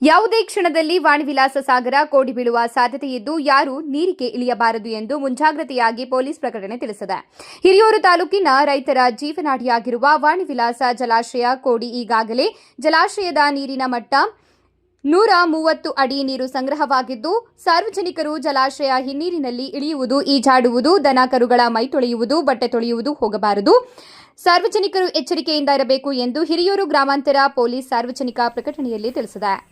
ಯಾವುದೇ ಕ್ಷಣದಲ್ಲಿ ವಾಣಿವಿಲಾಸ ಸಾಗರ ಕೋಡಿ ಬೀಳುವ ಸಾಧ್ಯತೆ ಇದ್ದು ಯಾರು ನೀರಿಗೆ ಇಳಿಯಬಾರದು ಎಂದು ಮುಂಜಾಗ್ರತೆಯಾಗಿ ಪೊಲೀಸ್ ಪ್ರಕಟಣೆ ತಿಳಿಸಿದೆ. ಹಿರಿಯೂರು ತಾಲೂಕಿನ ರೈತರ ಜೀವನಾಡಿಯಾಗಿರುವ ವಾಣಿವಿಲಾಸ ಜಲಾಶಯ ಕೋಡಿ ಈಗಾಗಲೇ ಜಲಾಶಯದ ನೀರಿನ ಮಟ್ಟ ನೂರ ಮೂವತ್ತು ಅಡಿ ನೀರು ಸಂಗ್ರಹವಾಗಿದ್ದು, ಸಾರ್ವಜನಿಕರು ಜಲಾಶಯ ಹಿನ್ನೀರಿನಲ್ಲಿ ಇಳಿಯುವುದು, ಈಜಾಡುವುದು, ದನ ಕರುಗಳ ಮೈ ತೊಳೆಯುವುದು, ಬಟ್ಟೆ ತೊಳೆಯುವುದು ಹೋಗಬಾರದು. ಸಾರ್ವಜನಿಕರು ಎಚ್ಚರಿಕೆಯಿಂದ ಇರಬೇಕು ಎಂದು ಹಿರಿಯೂರು ಗ್ರಾಮಾಂತರ ಪೊಲೀಸ್ ಸಾರ್ವಜನಿಕ ಪ್ರಕಟಣೆಯಲ್ಲಿ ತಿಳಿಸಿದೆ.